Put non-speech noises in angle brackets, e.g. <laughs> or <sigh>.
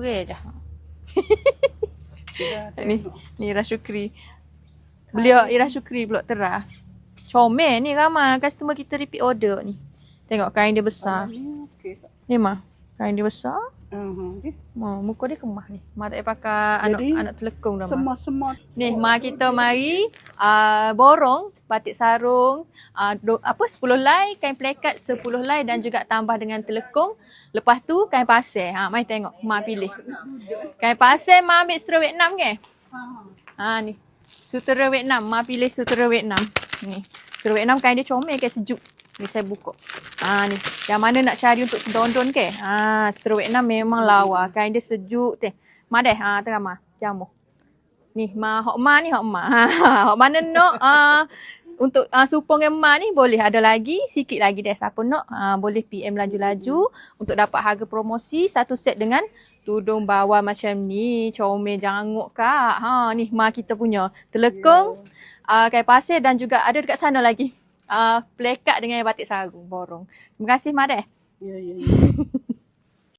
kurang je. Sudah Ni, ni Ira Syukri. Beliau Ira Syukri pula terah. Comel ni ramai customer kita repeat order ni. Tengok kain dia besar. Tak? Ni mah. Kain dia besar. Uh-huh. Okay. Ma, muka dia kemah ni. Ma tak payah pakai anak Jadi, anak telekung dah. Semua-semua. Ni ma kita mari uh, borong batik sarung uh, do, apa 10 lai kain plekat 10 lai dan juga tambah dengan telekung. Lepas tu kain pasir. Ha mai tengok ma pilih. Kain pasir ma ambil sutera Vietnam ke? Ha ni. Sutera Vietnam, ma pilih sutera Vietnam. Ni. Sutera Vietnam kain dia comel ke sejuk. Ni saya buka. Ha ni. Yang mana nak cari untuk sedondon ke? Ha sutera Vietnam memang lawa. Kain dia sejuk teh. Ma deh. Ha tengah ma. Jamu. Ni ma hok ma ni hok ma. Ha <laughs> hok mana nak uh, untuk uh, supong yang ma ni boleh ada lagi sikit lagi deh siapa nak uh, boleh PM laju-laju untuk dapat harga promosi satu set dengan tudung bawah macam ni comel janguk kak. Ha ni ma kita punya telekung uh, kain pasir dan juga ada dekat sana lagi. Uh, plekat dengan batik sarung borong. Terima kasih ma deh. Ya, ya, ya. <laughs>